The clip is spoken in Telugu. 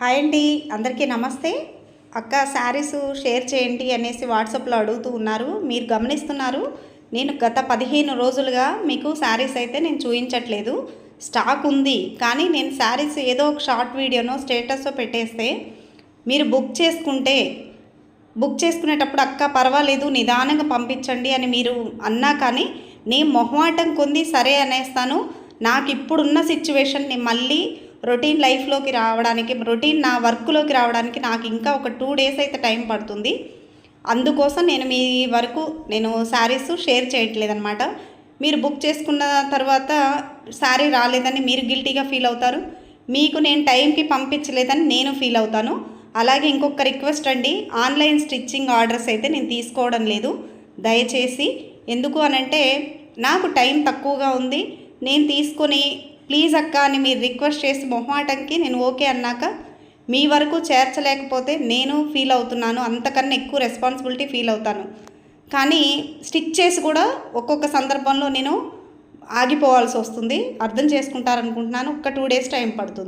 హాయ్ అండి అందరికీ నమస్తే. అక్క శారీస్ షేర్ చేయండి అనేసి వాట్సాప్లో అడుగుతూ ఉన్నారు. మీరు గమనిస్తున్నారు? నేను గత పదిహేను రోజులుగా మీకు శారీస్ అయితే నేను చూపించట్లేదు స్టాక్ ఉంది కానీ నేను శారీస్ ఏదో ఒక షార్ట్ వీడియోనో స్టేటస్లో పెట్టేస్తే మీరు బుక్ చేసుకుంటే బుక్ చేసుకునేటప్పుడు అక్క పర్వాలేదు నిదానంగా పంపించండి అని మీరు అన్నా కానీ నేను మొహమాటం కొంది సరే అనేస్తాను. నాకు ఇప్పుడున్న సిచ్యువేషన్ నేను మళ్ళీ రొటీన్ లైఫ్లోకి రావడానికి రొటీన్ నా వర్క్లోకి రావడానికి నాకు ఇంకా ఒక టూ డేస్ అయితే టైం పడుతుంది. అందుకోసం నేను మీ వరకు నేను శారీస్ షేర్ చేయట్లేదన్నమాట. మీరు బుక్ చేసుకున్న తర్వాత శారీ రాలేదని మీరు గిల్టీగా ఫీల్ అవుతారు. మీకు నేను టైంకి పంపించలేదని నేను ఫీల్ అవుతాను. అలాగే ఇంకొక రిక్వెస్ట్ అండి ఆన్లైన్ స్టిచ్చింగ్ ఆర్డర్స్ అయితే నేను తీసుకోవడం లేదు. దయచేసి ఎందుకు అనంటే నాకు టైం తక్కువగా ఉంది. నేను తీసుకొని ప్లీజ్ అక్క అని మీరు రిక్వెస్ట్ చేసి మొహమాటంకి నేను ఓకే అన్నాక మీ వరకు చేర్చలేకపోతే నేను ఫీల్ అవుతున్నాను. అంతకన్నా ఎక్కువ రెస్పాన్సిబిలిటీ ఫీల్ అవుతాను. కానీ స్టిచ్ చేసి కూడా ఒక్కొక్క సందర్భంలో నేను ఆగిపోవాల్సి వస్తుంది. అర్థం చేసుకుంటారనుకుంటున్నాను. ఒక టూ డేస్ టైం పడుతుంది.